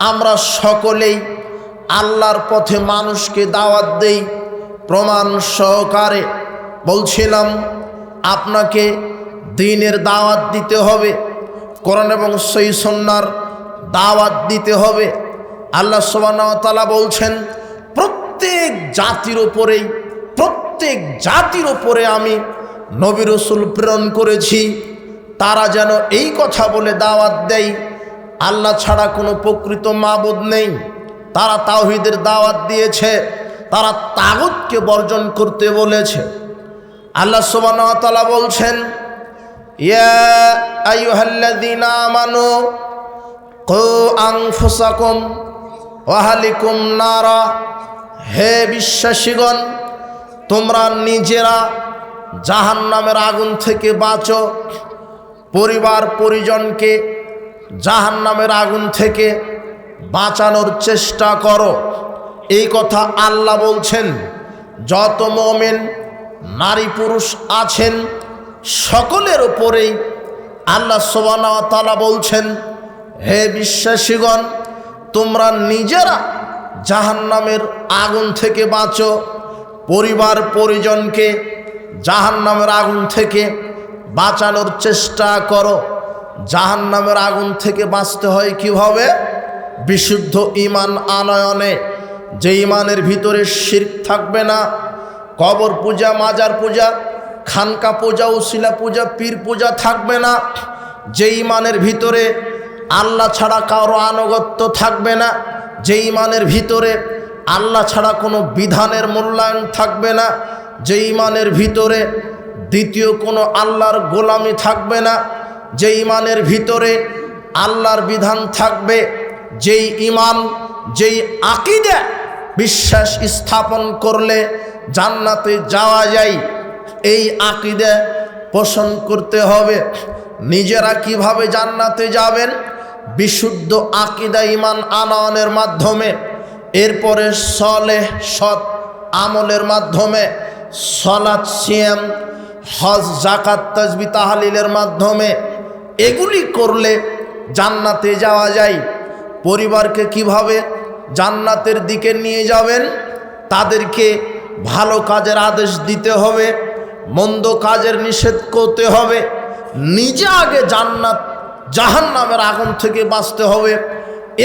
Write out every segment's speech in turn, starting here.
আমরা সকলেই আল্লাহর পথে মানুষকে দাওয়াত দেই, প্রমাণ সহকারে। বলছিলাম, আপনাকে দিনের দাওয়াত দিতে হবে, কোরআন এবং সেই সন্ন্যার দাওয়াত দিতে হবে। আল্লাহ তালা বলছেন, প্রত্যেক জাতির ওপরেই প্রত্যেক জাতির ওপরে আমি নবী রসুল প্রেরণ করেছি, তারা যেন এই কথা বলে দাওয়াত দেয়। আল্লাহ ছাড়া কোনো প্রকৃত মাবুদ নেই। তারা তাওহিদের দাওয়াত দিয়েছে, তারা তাগুতকে বর্জন করতে বলেছে। আল্লাহ সুবাহতালা বলছেন, ইয়া আইয়ুহাল্লাযীনা আমানু, কু আনফুসাকুম ওয়াহালিকুম নারা। হে বিশ্বাসীগণ, তোমরা নিজেরা জাহান্নামের আগুন থেকে বাঁচো, পরিবার পরিজনকে জাহান্নামের আগুন থেকে বাঁচানোর চেষ্টা করো। এই কথা আল্লাহ বলছেন, যত মোমেন নারী পুরুষ আছেন, সকলের ওপরেই আল্লাহ সোবানা বলছেন, হে বিশ্বাসীগণ, তোমরা নিজেরা জাহান্নামের আগুন থেকে বাঁচো। পরিবার পরিজনকে জাহান্নামের আগুন থেকে বাঁচানোর চেষ্টা করো। জাহান্নামের আগুন থেকে বাঁচতে হয় কীভাবে? বিশুদ্ধ ইমান আনয়নে। যে ইমানের ভিতরে শির্ক থাকবে না, কবর পূজা, মাজার পূজা, খানকা পূজা উশিলা পূজা, পীর পূজা থাকবে না। যে ইমানের ভিতরে আল্লাহ ছাড়া কারও আনুগত্য থাকবে না, যে ইমানের ভিতরে আল্লাহ ছাড়া কোনো বিধানের মূল্যায়ন থাকবে না, যে ইমানের ভিতরে দ্বিতীয় কোনো আল্লাহর গোলামি থাকবে না যে ইমানের ভিতরে আল্লাহর বিধান থাকবে, যেই ইমান, যেই আকিদে বিশ্বাস স্থাপন করলে জান্নাতে যাওয়া যায়, এই আকিদে পোষণ করতে হবে। নিজেরা কীভাবে জান্নাতে যাবেন? বিশুদ্ধ আকিদা ইমান আনয়নের মাধ্যমে, এরপরে সলে সৎ আমলের মাধ্যমে, সলাৎ সিয়াম, হজ জাকাত তসবি তাহালিলের মাধ্যমে এগুলি করলে জান্নাতে যাওয়া যায়। পরিবারকে কীভাবে জান্নাতের দিকে নিয়ে যাবেন? তাদেরকে ভালো কাজের আদেশ দিতে হবে, মন্দ কাজের নিষেধ করতে হবে, নিজে আগে জান্নাত জাহান নামের আগুন থেকে বাঁচতে হবে,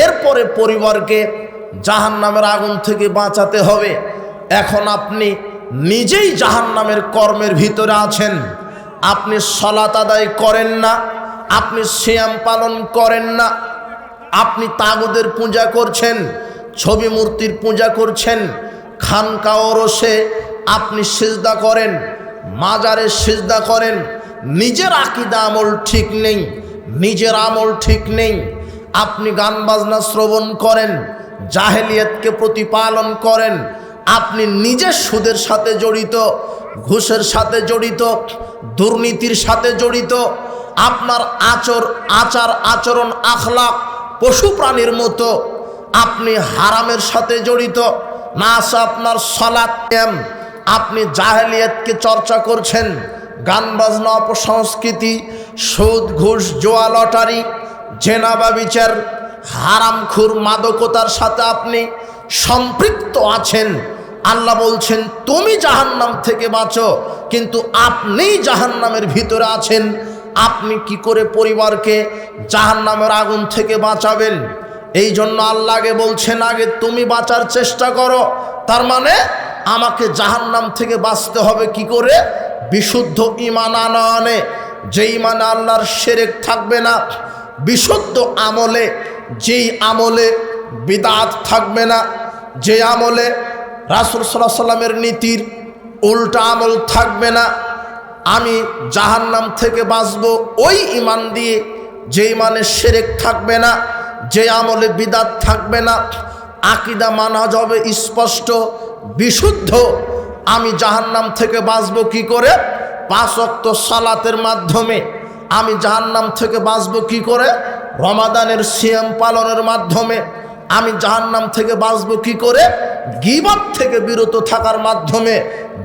এরপরে পরিবারকে জাহান নামের আগুন থেকে বাঁচাতে হবে। এখন আপনি নিজেই জাহান নামের কর্মের ভিতরে আছেন। আপনি সলাত আদায় করেন না আপনি শ্যাম পালন করেন না। আপনি তাগুদের পূজা করছেন, ছবি মূর্তির পূজা করছেন, খানকা ওরসে আপনি সেজদা করেন, মাজারে সেজদা করেন, নিজের আকিদা আমল ঠিক নেই, নিজের আমল ঠিক নেই। আপনি গান বাজনা শ্রবণ করেন, জাহেলিয়াতকে প্রতিপালন করেন, আপনি নিজে সুদের সাথে জড়িত, ঘুষের সাথে জড়িত, দুর্নীতির সাথে জড়িত আপনার আচর, আচার, আচরণ আখলাক পশু প্রাণীর মতো আপনি হারামের সাথে জড়িত। না আছে আপনার সলাৎ আপনি জাহেলিয়তকে চর্চা করছেন। গান বাজনা অপসংস্কৃতি, সুদ, ঘুষ, জোয়া, লটারি জেনাবা বিচার হারামখুর মাদকতার সাথে আপনি সম্পৃক্ত আছেন। আল্লাহ বলছেন, তুমি জাহান্নাম থেকে বাঁচো, কিন্তু আপনিই জাহান্নামের ভিতরে আছেন। আপনি কি করে পরিবারকে জাহান্নামের আগুন থেকে বাঁচাবেন? এই জন্য আল্লাহকে বলছেন, আগে তুমি বাঁচার চেষ্টা করো। তার মানে আমাকে জাহান্নাম থেকে বাঁচতে হবে কি করে? বিশুদ্ধ ইমান আনয়নে যে ইমানে আল্লাহর সেরেক থাকবে না, বিশুদ্ধ আমলে, যেই আমলে বিদাত থাকবে না, যে আমলে রাসুল সাল্লাহ সাল্লামের নীতির উল্টা আমল থাকবে না আমি জাহান্নাম থেকে বাঁচব। ওই ইমান দিয়ে যে ইমানে সেরেক থাকবে না, যে আমলে বিদাত থাকবে না, আকিদা মানা যাবে স্পষ্ট, বিশুদ্ধ। আমি জাহান্নাম থেকে বাঁচব কি করে? পাঁচ অক্ত সালাতের মাধ্যমে। আমি জাহান্নাম থেকে বাঁচব কি করে? রমাদানের সিয়াম পালনের মাধ্যমে। আমি জাহান্নাম থেকে বাঁচব কি করে? গিবাদ থেকে বিরত থাকার মাধ্যমে।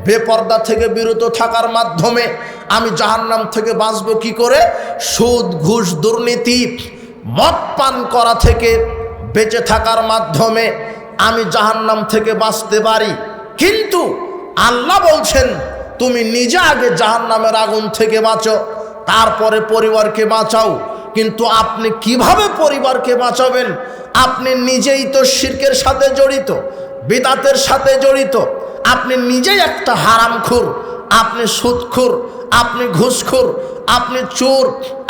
বেপর্দা থেকে বিরত থাকার মাধ্যমে আমি জাহান্নাম থেকে বাঁচব কি করে? সুদ, ঘুষ, দুর্নীতি, মদ পান করা থেকে বেঁচে থাকার মাধ্যমে আমি জাহান্নাম থেকে বাঁচতে পারি। কিন্তু আল্লাহ বলছেন, তুমি নিজে আগে জাহান্নামের আগুন থেকে বাঁচো, তারপরে পরিবারকে বাঁচাও। কিন্তু আপনি কীভাবে পরিবারকে বাঁচাবেন? আপনি নিজেই তো শির্কের সাথে জড়িত, বিদাতের সাথে জড়িত আপনি নিজেই একটা হারামখুর, আপনি সুদখুর, আপনি ঘুষখুর, আপনি চোর,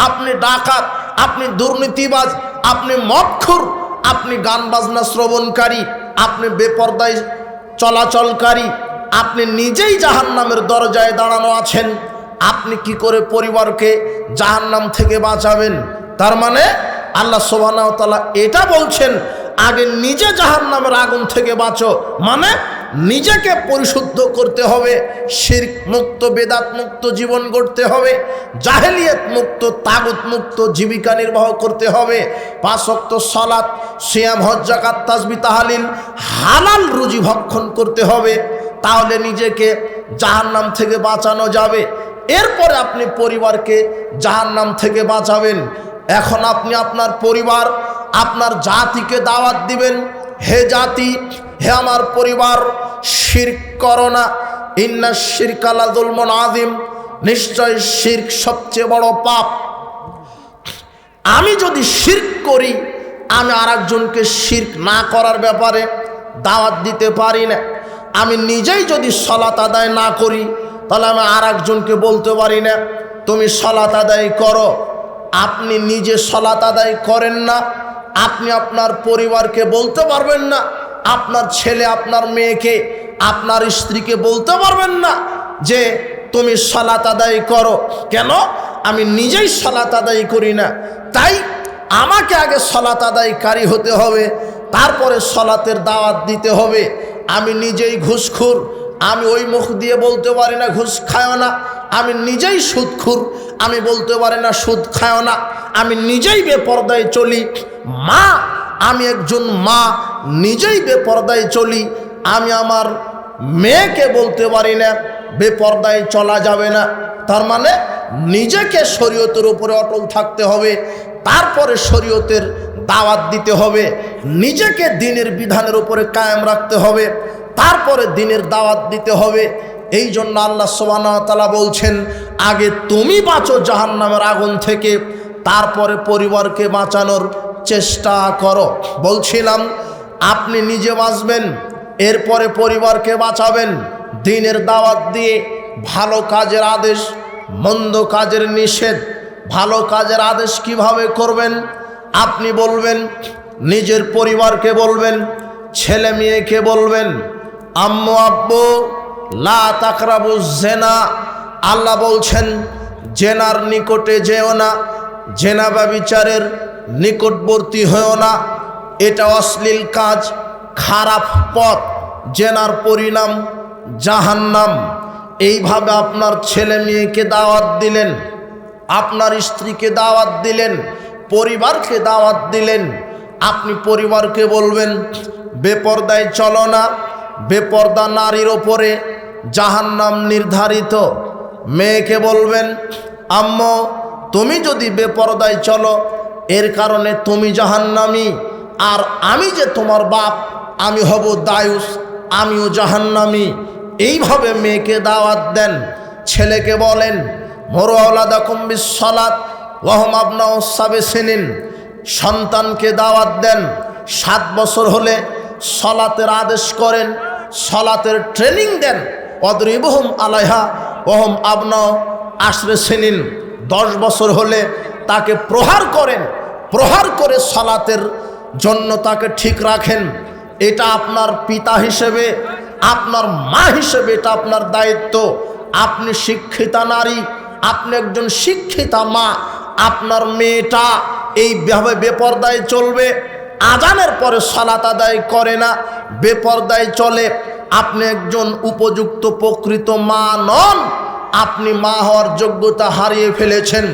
আপনি ডাকাত, আপনি দুর্নীতিবাজ, আপনি মদখুর, আপনি গান বাজনা শ্রবণকারী, আপনি বেপর্দায় চলাচলকারী, আপনি নিজেই জাহান নামের দরজায় দাঁড়ানো আছেন, আপনি কি করে পরিবারকে জাহান নাম থেকে বাঁচাবেন? তার মানে আল্লাহ সোবানাওতালা এটা বলছেন, আগে নিজে জাহান নামের আগুন থেকে বাঁচো। মানে নিজেকে পরিশুদ্ধ করতে হবে, শির্ক মুক্ত, বেদাত মুক্ত জীবন গড়তে হবে, জাহেলিয়ত মুক্ত, তাগুত মুক্ত জীবিকা নির্বাহ করতে হবে পাঁচক্ত সলাৎ সিয়াম হজ্জাকাত তাসবি, তাহালিল, হালাল রুজি ভক্ষণ করতে হবে, তাহলে নিজেকে জাহান্নাম থেকে বাঁচানো যাবে। এরপরে আপনি পরিবারকে জাহান্নাম থেকে বাঁচাবেন। এখন আপনি আপনার পরিবার, আপনার জাতিকে দাওয়াত দিবেন। হে জাতি হে আমার পরিবার শির করোনা ইন্না শিরকালা দুলমন আদিম নিশ্চয় শির্ক সবচেয়ে বড় পাপ। আমি যদি শির্ক করি, আমি আর একজনকে শির্ক না করার ব্যাপারে দাওয়াত দিতে পারি না। আমি নিজেই যদি সলাত আদায় না করি, তাহলে আমি আর একজনকে বলতে পারি না, তুমি সলাত আদায় করো। আপনি নিজে সলাত আদায় করেন না। আপনি আপনার পরিবারকে বলতে পারবেন না। আপনার ছেলে, আপনার মেয়েকে, আপনার স্ত্রীকে বলতে পারবেন না যে, তুমি সলাত আদায় করো। কেন? আমি নিজেই সলাত আদায় করি না। তাই আমাকে আগে সলাত আদায়কারী হতে হবে, তারপরে সলাতের দাওয়াত দিতে হবে। আমি নিজেই ঘুষখুর, আমি ওই মুখ দিয়ে বলতে পারি না, ঘুষ খায় না। আমি নিজেই সুদখুর, আমি বলতে পারি না, সুদ খায় না। আমি নিজেই বেপর্দায় চলি। মা আমি একজন মা, নিজেই বেপর্দায় চলি, আমি আমার মেয়েকে বলতে পারি না, বেপর্দায় চলা যাবে না। তার মানে নিজেকে শরীয়তের উপরে অটল থাকতে হবে, তারপরে শরীয়তের দাওয়াত দিতে হবে, নিজেকে দিনের বিধানের উপরে কায়েম রাখতে হবে, তারপরে দিনের দাওয়াত দিতে হবে। এই জন্য আল্লাহ সোবানতালা বলছেন, আগে তুমি বাঁচো জাহান্নামের আগুন থেকে, তারপরে পরিবারকে বাঁচানোর চেষ্টা করো। বলছিলাম, আপনি নিজে বাঁচবেন, এরপরে পরিবারকে বাঁচাবেন। দিনের দাওয়াত দিয়ে ভালো কাজের আদেশ, মন্দ কাজের নিষেধ, ভালো কাজের আদেশ কীভাবে করবেন? আপনি বলবেন, নিজের পরিবারকে বলবেন, ছেলে মেয়েকে বলবেন, আম্মু, আব্বু, লা তাকরাবু জেনা আল্লাহ বলছেন, জেনার নিকটে যেও না, জেনা ব্যবিচারের নিকটবর্তী হয়েও না। এটা অশ্লীল কাজ, খারাপ পথ, জেনার পরিণাম, জাহান্নাম। এইভাবে আপনার ছেলে মেয়েকে দাওয়াত দিলেন, আপনার স্ত্রীকে দাওয়াত দিলেন, পরিবারকে দাওয়াত দিলেন। আপনি পরিবারকে বলবেন, বেপর্দায় চলো না, বেপর্দা নারীর ওপরে জাহান্নাম নির্ধারিত। মেয়েকে বলবেন, আম্ম, তুমি যদি বেপর্দায় চলো এর কারণে তুমি জাহান্নামি, আর আমি যে তোমার বাপ, আমি হব দায়ুস, আমিও জাহান্নামি। এইভাবে মেয়েকে দাওয়াত দেন, ছেলেকে বলেন, মরু আওলাদা কুম্বিস সলাত ওহম আপনা ওসাবে সিনিন। সন্তানকে দাওয়াত দেন, সাত বছর হলে সলাতের আদেশ করেন, সলাতের ট্রেনিং দেন। অদরিবহম আলাইহা ওহম আপনা আশ্রে সিনিন। দশ বছর হলে তাকে প্রহার করেন, প্রহার করে সলাতের জন্য তাকে ঠিক রাখেন। এটা আপনার পিতা হিসেবে, আপনার মা হিসেবে এটা আপনার দায়িত্ব। আপনি শিক্ষিতা নারী, আপনি একজন শিক্ষিতা মা, আপনার মেয়েটা এইভাবে বেপর্দায় চলবে, আজানের পরে সলাত আদায় করে না, বেপর্দায় চলে। আপনি একজন উপযুক্ত প্রকৃত মা নন, আপনি মা হওয়ার যোগ্যতা হারিয়ে ফেলেছেন।